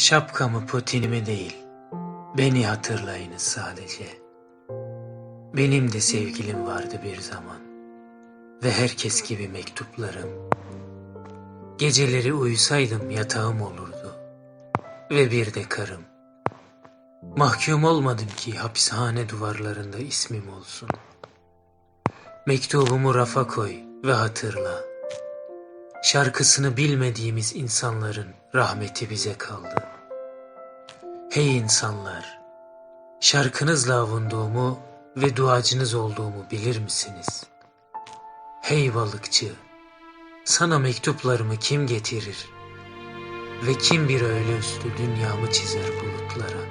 Şapkamı potinimi değil, beni hatırlayınız sadece. Benim de sevgilim vardı bir zaman ve herkes gibi mektuplarım. Geceleri uyusaydım yatağım olurdu ve bir de karım. Mahkum olmadım ki hapishane duvarlarında ismim olsun. Mektubumu rafa koy ve hatırla. Şarkısını bilmediğimiz insanların rahmeti bize kaldı. Hey insanlar, şarkınızla avunduğumu ve duacınız olduğumu bilir misiniz? Hey balıkçı, sana mektuplarımı kim getirir? Ve kim bir öyle üstü dünyamı çizer bulutlara?